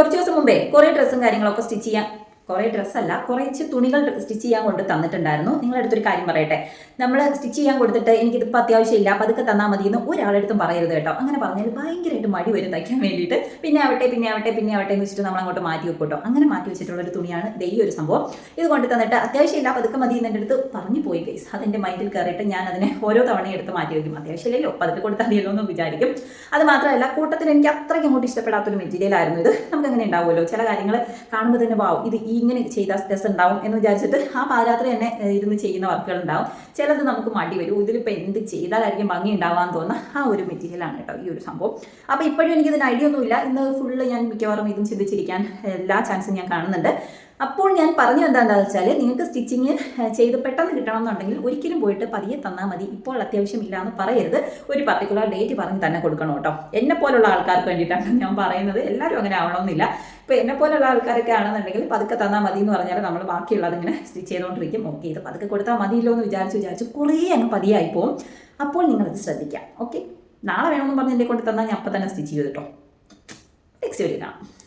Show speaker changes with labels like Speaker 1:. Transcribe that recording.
Speaker 1: കുറച്ച് ദിവസം മുമ്പേ കുറേ ഡ്രസ്സും കാര്യങ്ങളൊക്കെ സ്റ്റിച്ച് ചെയ്യാൻ കുറേ ഡ്രസ്സല്ല കുറച്ച് തുണികൾ സ്റ്റിച്ച് ചെയ്യാൻ കൊണ്ട് തന്നിട്ടുണ്ടായിരുന്നു. നിങ്ങളെടുത്തൊരു കാര്യം പറയട്ടെ. നമ്മൾ സ്റ്റിച്ച് ചെയ്യാൻ കൊടുത്തിട്ട് എനിക്കിതിപ്പോൾ അത്യാവശ്യമില്ല പതുക്കെ തന്നാൽ മതി എന്ന് ഒരാളെടുത്തും പറയരുത് കേട്ടോ. അങ്ങനെ പറഞ്ഞാൽ ഭയങ്കരമായിട്ട് മടി വരും തയ്ക്കാൻ വേണ്ടിയിട്ട്. പിന്നെ ആവട്ടെ പിന്നെ ആവട്ടെ പിന്നെ ആവട്ടെ എന്ന് വെച്ചിട്ട് നമ്മൾ അങ്ങോട്ട് മാറ്റി വെക്കും കേട്ടോ അങ്ങനെ മാറ്റി വെച്ചിട്ടുള്ള ഒരു തുണിയാണ് ഈ ഒരു സംഭവം. ഇത് കൊണ്ട് തന്നിട്ട് അത്യാവശ്യമില്ല പതുക്കെ മതി എന്നെ അടുത്ത് പറഞ്ഞു പോയി ഗൈസ് അതെന്റെ മൈൻഡിൽ കയറിയിട്ട് ഞാൻ അതിനെ ഓരോ തവണയും എടുത്ത് മാറ്റി വയ്ക്കും അത്യാവശ്യമില്ലല്ലോ പതുക്കെ കൊടുത്താൽ മതിയല്ലോ എന്ന് വിചാരിക്കും. അത് മാത്രമല്ല കൂട്ടത്തിൽ എനിക്ക് അത്രയ്ക്ക് അങ്ങോട്ട് ഇഷ്ടപ്പെടാത്തൊരു മെറ്റീരിയൽ ആയിരുന്നു ഇത്. നമുക്ക് അങ്ങനെ ഉണ്ടാവുമല്ലോ. ചില കാര്യങ്ങൾ കാണുമ്പോൾ തന്നെ വാവും ഇത് ഈ ഇങ്ങനെ ചെയ്താൽ രസമുണ്ടാവും എന്ന് വിചാരിച്ചിട്ട് ആ പാദരാത്രി തന്നെ ഇരുന്ന് ചെയ്യുന്ന വർക്കുകൾ ഉണ്ടാവും ചിലത് നമുക്ക് മടി വരും. ഇതിലിപ്പോൾ എന്ത് ചെയ്താലായിരിക്കും ഭംഗി ഉണ്ടാവാന്ന് തോന്നുന്ന ആ ഒരു മെറ്റീരിയലാണ് കേട്ടോ ഈ ഒരു സംഭവം. അപ്പോൾ ഇപ്പോഴും എനിക്കിതിന് ഐഡിയ ഒന്നുമില്ല. ഇന്ന് ഫുള്ള് ഞാൻ മിക്കവാറും ഇതും ചിന്തിച്ചിരിക്കാൻ എല്ലാ ചാൻസും ഞാൻ കാണുന്നുണ്ട്. അപ്പോൾ ഞാൻ പറഞ്ഞു എന്താണെന്ന് വെച്ചാൽ നിങ്ങൾക്ക് സ്റ്റിച്ചിങ് ചെയ്ത് പെട്ടെന്ന് കിട്ടണമെന്നുണ്ടെങ്കിൽ ഒരിക്കലും പോയിട്ട് പതിയെ തന്നാൽ മതി. ഇപ്പോൾ അത്യാവശ്യമില്ല എന്ന് പറയരുത്. ഒരു പർട്ടിക്കുലർ ഡേറ്റ് പറഞ്ഞ് തന്നെ കൊടുക്കണം കേട്ടോ. എന്നെ പോലുള്ള ആൾക്കാർക്ക് വേണ്ടിയിട്ടാണ് ഞാൻ പറയുന്നത്. എല്ലാവരും അങ്ങനെ ആവണമെന്നില്ല. ഇപ്പോൾ എന്നെ പോലുള്ള ആൾക്കാരൊക്കെ ആണെന്നുണ്ടെങ്കിൽ പതുക്കെ തന്നാൽ മതി എന്ന് പറഞ്ഞാൽ നമ്മൾ ബാക്കിയുള്ളത് ഇങ്ങനെ സ്റ്റിച്ച് ചെയ്തുകൊണ്ടിരിക്കും. ഓക്കെ ഇത് പതുക്കെ കൊടുത്താൽ മതിയല്ലോ എന്ന് വിചാരിച്ച് വിചാരിച്ച് കുറേ അങ്ങ് പതിയായി പോകും അപ്പോൾ നിങ്ങളത് ശ്രദ്ധിക്കാം. ഓക്കെ? നാളെ വേണമെന്ന് പറഞ്ഞ് എന്നെ കൊണ്ട് തന്നാൽ ഞാൻ അപ്പം തന്നെ സ്റ്റിച്ച് ചെയ്തു കേട്ടോ. നെക്സ്റ്റ് വീഡിയോ കാണാം.